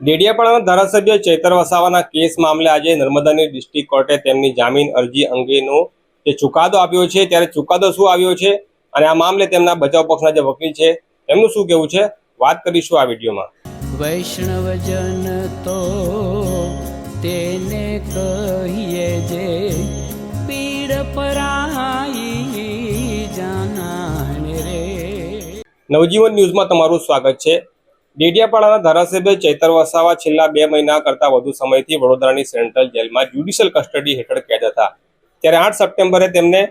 ડેડિયાપાડાના ધારાસભ્ય ચેતર વસાવાના કેસ મામલે આજે નર્મદાની ડિસ્ટ્રિક્ટ કોર્ટે તેમની જામીન અરજી અંગેનો જે ચુકાદો આપ્યો છે ત્યારે ચુકાદો શું આવ્યો છે અને આ મામલે તેમના બચાવ પક્ષના જે વકીલ છે એમનું શું કહેવું છે? વાત કરીશું આ વિડીયોમાં. વૈષ્ણવજન તો તેને કહીએ જે પીડ પરાઈ જાનાને રે. નવજીવન ન્યૂઝમાં તમારું સ્વાગત છે. ડેડિયાપાડાના ધારાસભ્ય ચૈતર વસાવા છેલ્લા બે મહિના કરતા વધુ સમયથી વડોદરાની સેન્ટ્રલ જેલમાં જ્યુડિશિયલ કસ્ટડી હેઠળ કેદ હતા. ત્યારે આઠ સપ્ટેમ્બરે તેમને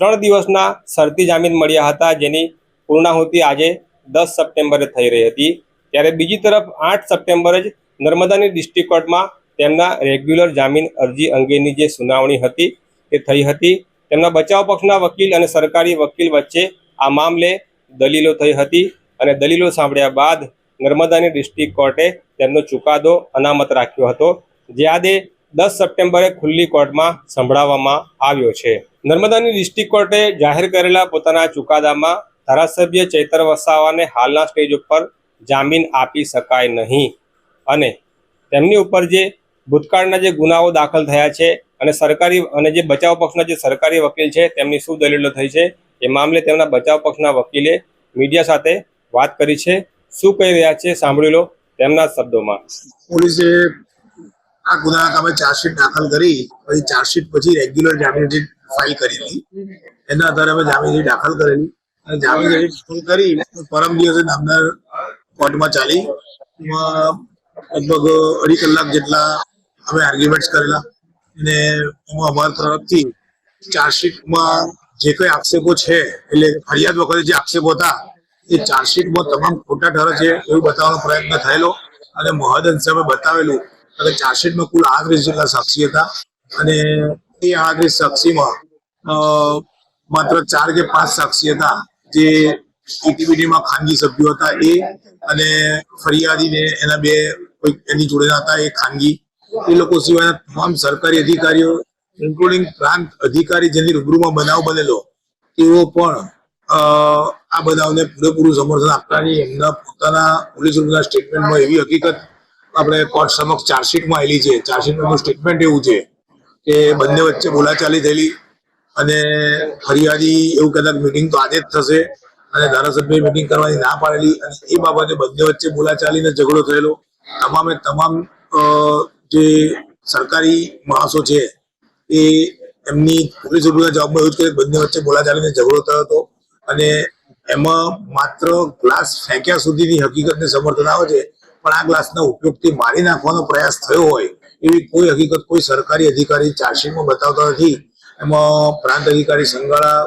ત્રણ દિવસના શરતી જામીન મળ્યા હતા, જેની પૂર્ણાહુતિ આજે દસ સપ્ટેમ્બરે થઈ રહી હતી. ત્યારે બીજી તરફ આઠ સપ્ટેમ્બરે જ નર્મદાની ડિસ્ટ્રિક્ટ કોર્ટમાં તેમના રેગ્યુલર જામીન અરજી અંગેની જે સુનાવણી હતી તે થઈ હતી. તેમના બચાવ પક્ષના વકીલ અને સરકારી વકીલ વચ્ચે આ મામલે દલીલો થઈ હતી અને દલીલો સાંભળ્યા બાદ નર્મદાની ડિસ્ટ્રિક્ટ કોર્ટે તેમનો ચુકાદો અનામત રાખ્યો હતો, જે આદે દસ સપ્ટેમ્બરે ખુલ્લી કોર્ટમાં સંભળાવવામાં આવ્યો છે. નર્મદાની ડિસ્ટ્રિક્ટ કોર્ટે જાહેર કરેલા પોતાના ચુકાદામાં ધારાસભ્ય ચૈતર વસાવાને હાલના સ્ટેજ ઉપર જામીન આપી શકાય નહીં. અને તેમની ઉપર જે ભૂતકાળના જે ગુનાઓ દાખલ થયા છે અને સરકારી અને જે બચાવ પક્ષના જે સરકારી વકીલ છે તેમની શું દલીલો થઈ છે, એ મામલે તેમના બચાવ પક્ષના વકીલે મીડિયા સાથે વાત કરી છે. શું કહી રહ્યા છે? સાંભળી લો તેમના શબ્દોમાં. પોલીસે આ ગુના કામે ચાર્જશીટ દાખલ કરી, પછી ચાર્જશીટ પછી રેગ્યુલર જામીન ફાઇલ કરી હતી, એના આધારે અમે જામીન દાખલ કરેલી. અને જામીન અરજી કરી, પરમ દિવસે નામદાર કોર્ટમાં ચાલી. લગભગ અઢી કલાક જેટલા અમે આર્ગ્યુમેન્ટ્સ કરેલા. અને એમાં અમારા તરફથી ચાર્જશીટમાં જે કઈ આક્ષેપો છે, એટલે ફરિયાદ વખતે જે આક્ષેપો હતા એ ચાર્જશીટમાં તમામ ખોટા ઠરે છે, એવું બતાવવાનો પ્રયત્ન થયેલો. અને મહદ અંશે અમે બતાવેલું અને ચાર્જશીટમાં કુલ આડત્રીસ જેટલા સાક્ષી હતા. અને એ આડત્રીસ સાક્ષીમાં માત્ર ચાર કે પાંચ સાક્ષી હતા, જે ઇટીબીટીમાં ખાનગી સભ્યો હતા એ અને ફરિયાદીને એના બે કોઈ એની જોડેના હતા, એ ખાનગી. એ લોકો સિવાયના તમામ સરકારી અધિકારીઓ ઇન્કલુડિંગ પ્રાંત અધિકારી જેની રૂબરૂમાં બનાવ બનેલો, તેઓ પણ આ બધાને પૂરેપૂરું સમર્થન આપનારી એમના પોતાના પોલીસ રૂમના સ્ટેટમેન્ટમાં એવી હકીકત આપણે કોર્ટ સમક્ષ ચાર્જશીટમાં આવેલી છે. ચાર્જશીટનું સ્ટેટમેન્ટ એવું છે કે બંને વચ્ચે બોલાચાલી થયેલી અને ફરિયાદી એવું કદાચ મિટિંગ તો આજે જ થશે અને ધારાસભ્ય મિટિંગ કરવાની ના પાડેલી અને એ બાબતે બંને વચ્ચે બોલાચાલીને ઝઘડો થયેલો. તમામે તમામ જે સરકારી માણસો છે એ એમની પોલીસ જવાબમાં એવું જ કે બંને વચ્ચે બોલાચાલીને ઝઘડો થયો હતો અને એમાં માત્ર ગ્લાસ ફેંક્યા સુધીની હકીકતને સમર્થન આવે છે, પણ આ ગ્લાસના ઉપયોગથી મારી નાખવાનો પ્રયાસ થયો હોય, એવી કોઈ હકીકત કોઈ સરકારી અધિકારી ચાર્જશીટમાં બતાવતા નથી. એમાં પ્રાંત અધિકારી સંગાળા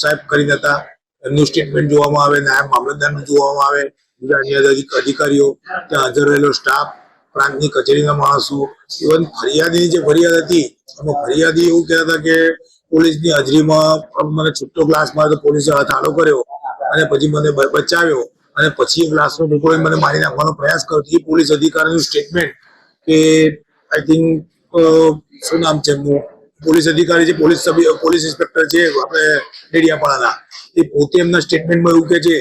સાહેબ કરી હતા એમનું સ્ટેટમેન્ટ જોવામાં આવે, નાયબ મામલતદારનું જોવામાં આવે, બીજા અધિકારીઓ, ત્યાં હાજર રહેલો સ્ટાફ પ્રાંતની કચેરીના માણસો ઇવન ફરિયાદીની જે ફરિયાદ હતી, એમાં ફરિયાદી એવું કહેતા હતા કે પોલીસની હાજરીમાં, મને છૂટો ગ્લાસ મારે તો પોલીસે હાથ આડો કર્યો. અને પછી મને બચાવ્યો. અને પછી ગ્લાસનો ટુકડો મને મારી નાખવાનો પ્રયાસ કર્યો. એ પોલીસ અધિકારીનું સ્ટેટમેન્ટ કે આઈ થિંક શું નામ છે એમનું? પોલીસ અધિકારી છે પોલીસ પોલીસ ઇન્સ્પેક્ટર છે, આપણે ડેડિયાપાડાના, એ પોતે એમના સ્ટેટમેન્ટમાં એવું કે છે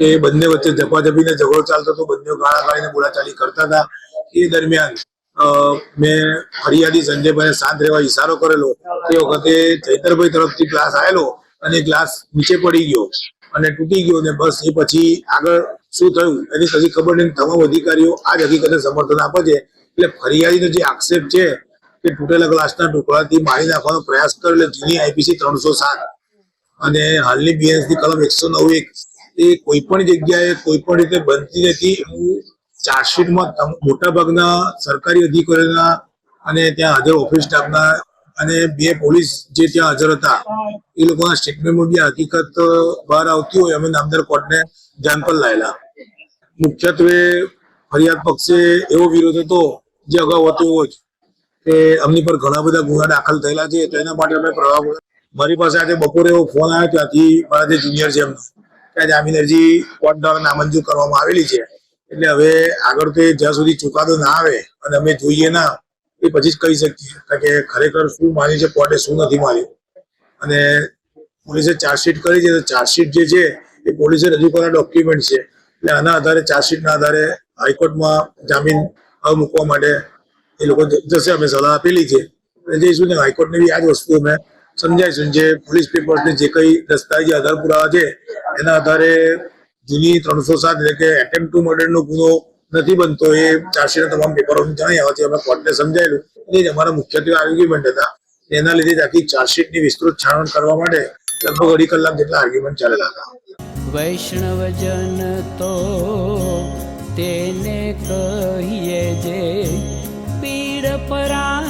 કે બંને વચ્ચે ઝપાઝપીને ઝઘડો ચાલતો હતો. બંને ગાળા ગાળીને બોલાચાલી કરતા હતા. એ દરમિયાન મેં ફરિયાદી સંજયભાઈને શાંત રહેવા ઈશારો કરેલો. તે વખતે ચૈતરભાઈ તરફથી ગ્લાસ આવેલો અને ગ્લાસ નીચે પડી ગયો. અને તૂટી ગયો ને બસ એ પછી આગળ શું થયું એની કદી ખબર નહીં. તમામ અધિકારીઓ આ જ હકીકતને સમર્થન આપે છે. એટલે ફરિયાદીનો જે આક્ષેપ છે કે તૂટેલા ગ્લાસના ટુકડાથી મારી નાખવાનો પ્રયાસ કર્યો એટલે જૂની આઈપીસી ત્રણસો સાત. અને હાલની બીએનએસની કલમ એકસો નવ એક, એ કોઈ પણ જગ્યાએ કોઈ પણ રીતે બનતી નથી. એવું ચાર્જશીટમાં મોટાભાગના સરકારી અધિકારીઓના અને ત્યાં હાજર ઓફિસ સ્ટાફના અને બે પોલીસ જે ત્યાં હાજર હતા, એ લોકોના સ્ટેટમેન્ટમાં બી હકીકત બહાર આવતી હોય, અમે નામદાર કોર્ટને ધ્યાન પર લાયેલા. મુખ્યત્વે ફરિયાદ પક્ષે એવો વિરોધ હતો, જે અગાઉ હતો એવો જ, કે અમની પર ઘણા બધા ગુના દાખલ થયેલા છે, તો એના માટે અમે પ્રવાહ મારી પાસે આજે બપોરે એવો ફોન આવ્યો, ત્યાંથી મારા જે જુનિયર છે એમનો, કે જામીન અરજી કોર્ટ દ્વારા નામંજૂર કરવામાં આવેલી છે. એટલે હવે આગળ તો જ્યાં સુધી ચુકાદો ના આવે, અને અમે જોઈએ ના એ પછી જ કહી શકીએ. કારણ કે ખરેખર શું માન્યું છે કોર્ટે, શું નથી માન્યું. અને પોલીસે ચાર્જશીટ કરી છે, તો ચાર્જશીટ જે છે, એ પોલીસે રજૂ કરેલા ડોક્યુમેન્ટ છે. એટલે આના આધારે ચાર્જશીટના આધારે હાઈકોર્ટમાં જામીન મૂકવા માટે એ લોકો જશે. અમે સલાહ આપેલી છે. અને જઈશું ને હાઈકોર્ટને બી આ જ વસ્તુ અમે સમજાવીશું જે પોલીસ પેપર્સને જે કઈ દસ્તાવેજી આધાર પુરાવા છે, એના આધારે જૂની ત્રણસો સાત એટલે કે એટેમ્પ ટુ મર્ડરનો ગુનો નથી બનતો એ ચાર્જશીટના તમામ પેપરો જણાઈ આવવાથી અમે કોર્ટને સમજાયેલું. એ જ અમારા મુખ્યત્વે આર્ગ્યુમેન્ટ હતા. એના લીધે જ આખી ચાર્જશીટની વિસ્તૃત છાણવણ કરવા માટે લગભગ અઢી કલાક જેટલા આર્ગ્યુમેન્ટ ચાલેલા હતા. વૈષ્ણવજન તો તેને કહીએ જે પીડ પરા